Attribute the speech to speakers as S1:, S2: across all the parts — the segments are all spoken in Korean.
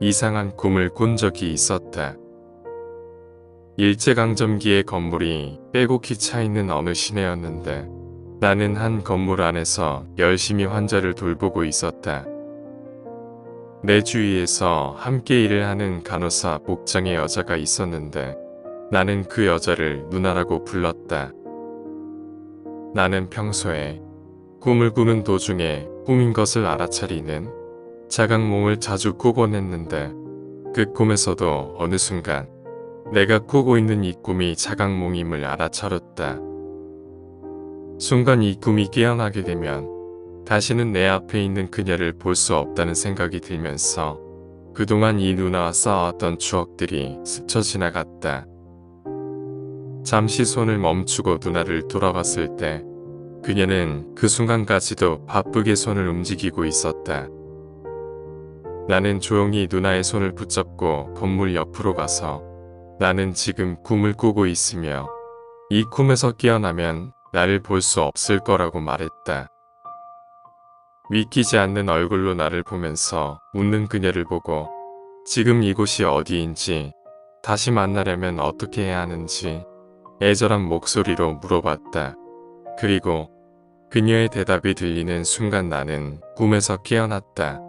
S1: 이상한 꿈을 꾼 적이 있었다. 일제강점기의 건물이 빼곡히 차 있는 어느 시내였는데 나는 한 건물 안에서 열심히 환자를 돌보고 있었다. 내 주위에서 함께 일을 하는 간호사 복장의 여자가 있었는데 나는 그 여자를 누나라고 불렀다. 나는 평소에 꿈을 꾸는 도중에 꿈인 것을 알아차리는 자각몽을 자주 꾸곤 했는데 그 꿈에서도 어느 순간 내가 꾸고 있는 이 꿈이 자각몽임을 알아차렸다. 순간 이 꿈이 깨어나게 되면 다시는 내 앞에 있는 그녀를 볼 수 없다는 생각이 들면서 그동안 이 누나와 쌓아왔던 추억들이 스쳐 지나갔다. 잠시 손을 멈추고 누나를 돌아봤을 때 그녀는 그 순간까지도 바쁘게 손을 움직이고 있었다. 나는 조용히 누나의 손을 붙잡고 건물 옆으로 가서 나는 지금 꿈을 꾸고 있으며 이 꿈에서 깨어나면 나를 볼 수 없을 거라고 말했다. 믿기지 않는 얼굴로 나를 보면서 웃는 그녀를 보고 지금 이곳이 어디인지 다시 만나려면 어떻게 해야 하는지 애절한 목소리로 물어봤다. 그리고 그녀의 대답이 들리는 순간 나는 꿈에서 깨어났다.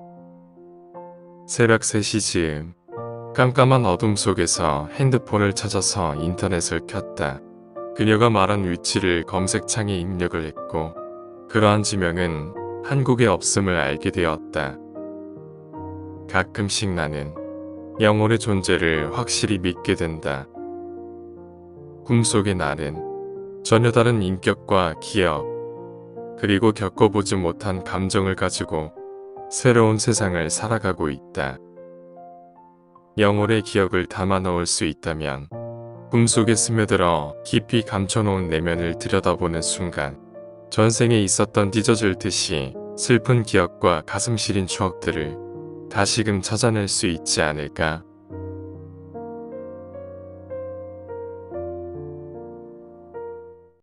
S1: 새벽 3시 즈음 깜깜한 어둠 속에서 핸드폰을 찾아서 인터넷을 켰다. 그녀가 말한 위치를 검색창에 입력을 했고 그러한 지명은 한국에 없음을 알게 되었다. 가끔씩 나는 영혼의 존재를 확실히 믿게 된다. 꿈속의 나는 전혀 다른 인격과 기억, 그리고 겪어보지 못한 감정을 가지고 새로운 세상을 살아가고 있다. 영혼의 기억을 담아 넣을 수 있다면 꿈속에 스며들어 깊이 감춰놓은 내면을 들여다보는 순간 전생에 있었던 찢어질 듯이 슬픈 기억과 가슴 시린 추억들을 다시금 찾아낼 수 있지 않을까